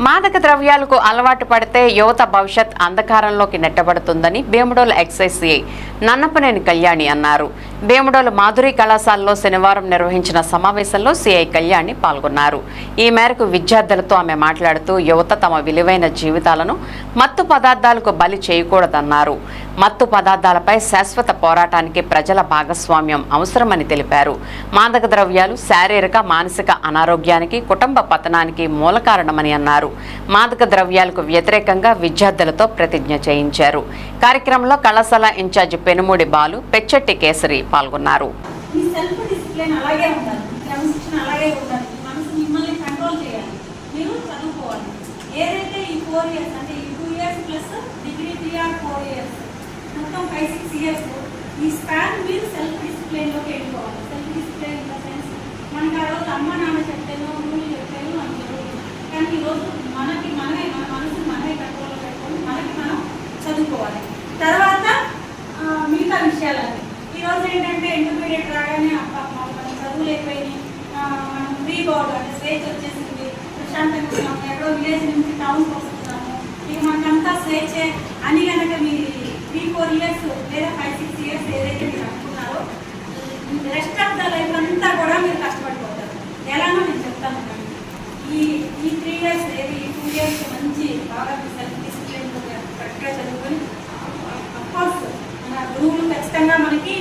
మాదక ద్రవ్యాలకు అలవాటు పడితే యువత భవిష్యత్ అంధకారంలోకి నెట్టబడుతుందని భీముడోలు ఎక్సైజ్ సిఐ నన్నపనేని కళ్యాణి అన్నారు. భీముడోలు మాధురి కళాశాలలో శనివారం నిర్వహించిన సమావేశంలో సిఐ కళ్యాణి పాల్గొన్నారు. ఈ మేరకు విద్యార్థులతో ఆమె మాట్లాడుతూ యువత తమ విలువైన జీవితాలను మత్తు పదార్థాలకు బలి చేయకూడదన్నారు. మత్తు పదార్థాలపై శాశ్వత పోరాటానికి ప్రజల భాగస్వామ్యం అవసరమని తెలిపారు. మాదక ద్రవ్యాలు శారీరక మానసిక అనారోగ్యానికి కుటుంబ పతనానికి మూలకారణమని అన్నారు. అన్నారు మాదక ద్రవ్యాలకు వ్యతిరేకంగా విద్యార్థులతో ప్రతిజ్ఞ చేయించారు. కార్యక్రమంలో కళాశాల ఇన్ఛార్జి పెనుమూడి బాలు పెచ్చెట్టి కేసరి పాల్గొన్నారు. ఏదైతే ఈ ఫోర్ ఇయర్స్ అంటే ఈ two years plus degree three or four years మొత్తం ఫైవ్ సిక్స్ ఇయర్స్ ఈ స్పాన్ మీరు సెల్ఫ్ డిసిప్లిన్లోకి వెళ్ళిపోవాలి self discipline in the sense మనకి ఆ రోజు అమ్మ నాన్న చెప్తేనో రూల్ చెప్తేనో మనకి తెలియదు ఈరోజు మనకి మనమే మన మనసు మనమే కంట్రోల్లో పెట్టుకొని మనకి మనం చదువుకోవాలి. తర్వాత మిగతా విషయాలన్నీ ఈరోజు ఏంటంటే ఇంటర్మీడియట్ రాగానే అబ్బా మనం చదువులు మనం ఫ్రీ బోర్డ్ అంటే స్వేచ్ఛ వచ్చేసింది. ప్రశాంతంగా ఉన్నాము ఎక్కడో విలేజ్ నుంచి టౌన్కి వస్తున్నాము. ఇక మనకంతా స్వేచ్ఛే అని కనుక మీ త్రీ ఫోర్ ఇయర్స్ లేదా ఫైవ్ సిక్స్ ఇయర్స్ ఏదైతే మీరు అనుకున్నారో రెస్ట్ ఆఫ్ ద లైఫ్ అంతా కూడా మీరు కష్టపడిపోతారు. ఎలానో నేను చెప్తాను. ఈ ఈ త్రీ ఇయర్స్ ఏది ఈ టూ ఇయర్స్ మంచి బాగా సెల్ఫ్ డిసిప్లిన్ కరెక్ట్గా చదువుకొని అఫ్కోర్స్ మన గురువులు ఖచ్చితంగా మనకి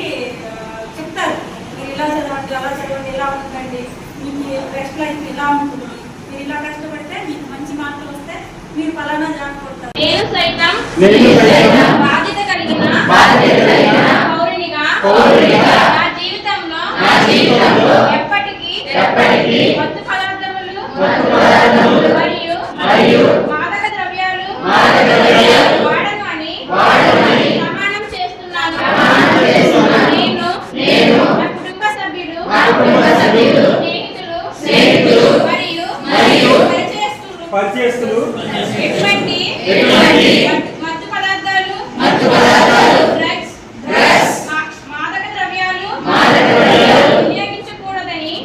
చెప్తారు. మీరు ఇలా చదవండి అలా చదవండి ఇలా ఉండండి. మీకు బెస్ట్ లైఫ్ ఇలా ఉంటుంది. మీరు ఇలా కష్టపడితే మీకు మంచి మార్కులు వస్తే మీరు ఫలానా జాబ్ కొడతారు. నేను సైతం బాధ్యత కలిగిన పౌరునిగా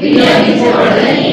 be unto our name.